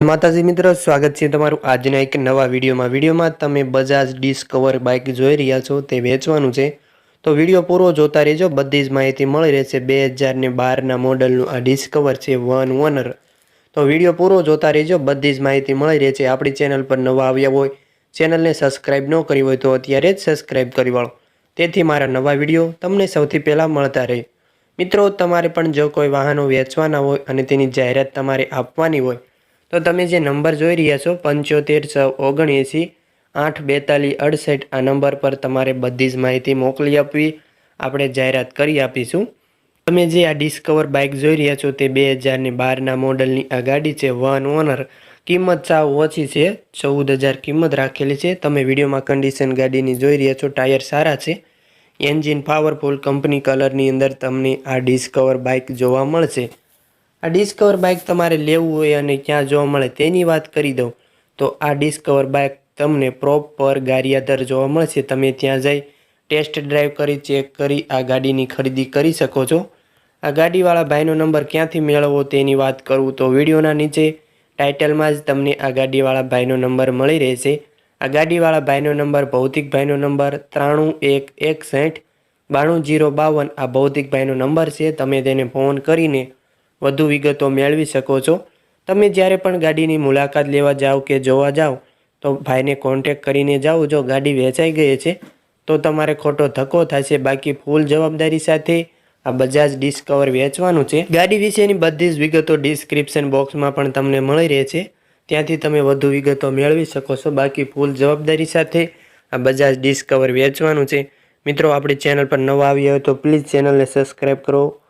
માતાજી મિત્રો, સ્વાગત છે તમારું આજના એક નવા વિડીયોમાં. વિડીયોમાં તમે બજાજ ડિસ્કવર બાઇક જોઈ રહ્યા છો, તે વેચવાનું છે. તો વીડિયો પૂરો જોતા રહેજો, બધી જ માહિતી મળી રહેશે. બે હજારને બારના મોડલનું આ ડિસ્કવર છે, વન ઓનર. તો વીડિયો પૂરો જોતા રહેજો, બધી જ માહિતી મળી રહેશે. આપણી ચેનલ પર નવા આવ્યા હોય, ચેનલને સબસ્ક્રાઈબ ન કરી હોય તો અત્યારે જ સબસ્ક્રાઇબ કરી વાળો. તેથી મારા નવા વીડિયો તમને સૌથી પહેલાં મળતા રહે. મિત્રો, તમારે પણ જો કોઈ વાહનો વેચવાના હોય અને તેની જાહેરાત તમારે આપવાની હોય તો તમે જે નંબર જોઈ રહ્યા છો, પંચોતેર છ ઓગણએંસી, આઠ બેતાલીસ અડસઠ, આ નંબર પર તમારે બધી જ માહિતી મોકલી આપવી. આપણે જાહેરાત કરી આપીશું. તમે જે આ ડિસ્કવર બાઇક જોઈ રહ્યા છો, તે બે હજારની બારના મોડલની આ ગાડી છે, વન ઓનર. કિંમત સાવ ઓછી છે, ચૌદ હજાર કિંમત રાખેલી છે. તમે વિડીયોમાં કન્ડિશન ગાડીની જોઈ રહ્યા છો, ટાયર સારા છે. એન્જિન પાવરફુલ કંપની કલરની અંદર તમને આ ડિસ્કવર બાઇક જોવા મળશે. આ ડિસ્કવર બાઇક તમારે લેવું હોય અને ક્યાં જોવા મળે તેની વાત કરી દઉં. તો આ ડિસ્કવર બાઇક તમને પ્રોપર ગારિયાદર જોવા મળશે. તમે ત્યાં જઈ ટેસ્ટ ડ્રાઈવ કરી ચેક કરી, આ ગાડીની ખરીદી કરી શકો છો. આ ગાડીવાળા ભાઈનો નંબર ક્યાંથી મેળવવો તેની વાત કરું તો વિડીયોના નીચે ટાઇટલમાં જ તમને આ ગાડીવાળા ભાઈનો નંબર મળી રહેશે. આ ગાડીવાળા ભાઈનો નંબર, ભૌતિક ભાઈનો નંબર ત્રાણું એક એકસઠ બાણું જીરો બાવન આ ભૌતિક ભાઈનો નંબર છે. તમે તેને ફોન કરીને વધુ વિગતો મેળવી શકો છો. તમે જ્યારે પણ ગાડીની મુલાકાત લેવા જાઓ કે જોવા જાઓ તો ભાઈને કોન્ટેક કરીને જાઓ, જો ગાડી વેચાઈ ગઈ છે, તો તમારે ખોટો ધક્કો થશે. બાકી ફૂલ જવાબદારી સાથે આ બજાજ ડિસ્કવર વેચવાનું છે. ગાડી વિશેની બધી જ વિગતો ડિસ્ક્રિપ્શન બોક્સમાં પણ તમને મળી રહે છે. ત્યાંથી તમે વધુ વિગતો મેળવી શકો છો. બાકી ફૂલ જવાબદારી સાથે આ બજાજ ડિસ્કવર વેચવાનું છે. મિત્રો, આપણી ચેનલ પર નવા આવ્યા હોય તો પ્લીઝ ચેનલને સબસ્ક્રાઈબ કરો.